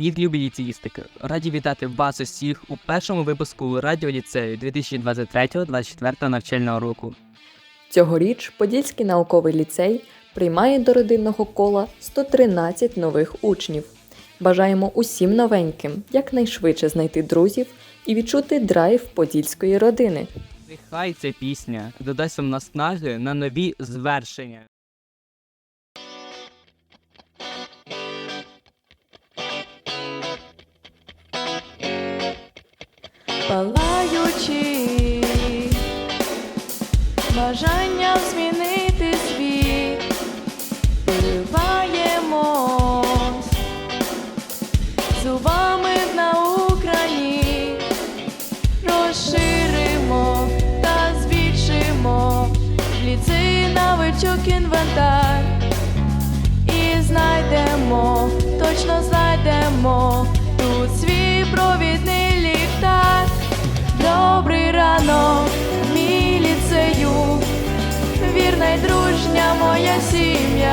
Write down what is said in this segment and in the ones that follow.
Від любі ліцеїстики. Раді вітати вас усіх у першому випуску радіоліцею 2023-2024 навчального року. Цьогоріч Подільський науковий ліцей приймає до родинного кола 113 нових учнів. Бажаємо усім новеньким якнайшвидше знайти друзів і відчути драйв подільської родини. Нехай ця пісня додасть вам наснаги на нові звершення. Палаючи, бажанням змінити світ, виливаємось зубами на Україні, розширимо та збільшимо ліцей навичок інвентар. І знайдемо, Deixe-me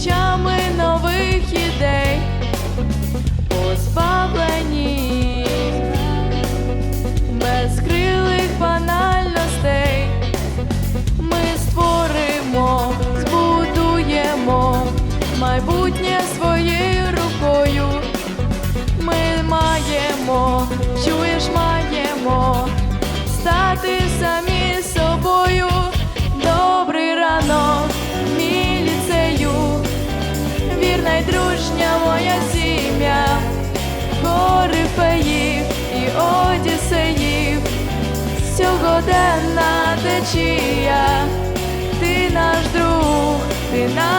тисячами нових ідей, позбавлені безкрилих банальностей. Ми створимо, збудуємо майбутнє своєю корифеїв і одіссеїв, сьогоденна течія, ти наш друг, ти наш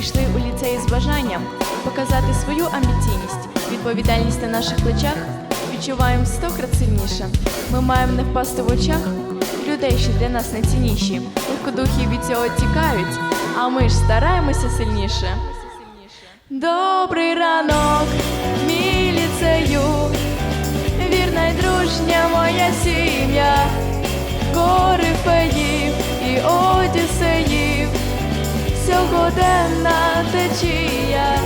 Прийшли у ліцей з бажанням показати свою амбіційність, відповідальність на наших плечах. Відчуваємо сто крат сильніше. Ми маємо не впасти в очах людей, що для нас найцінніші. Легкодухи від цього тікають, а ми ж стараємося сильніше. Добрий ранок, щоденна течія,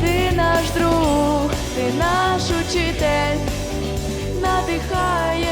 ти наш друг, ти наш учитель, надихає.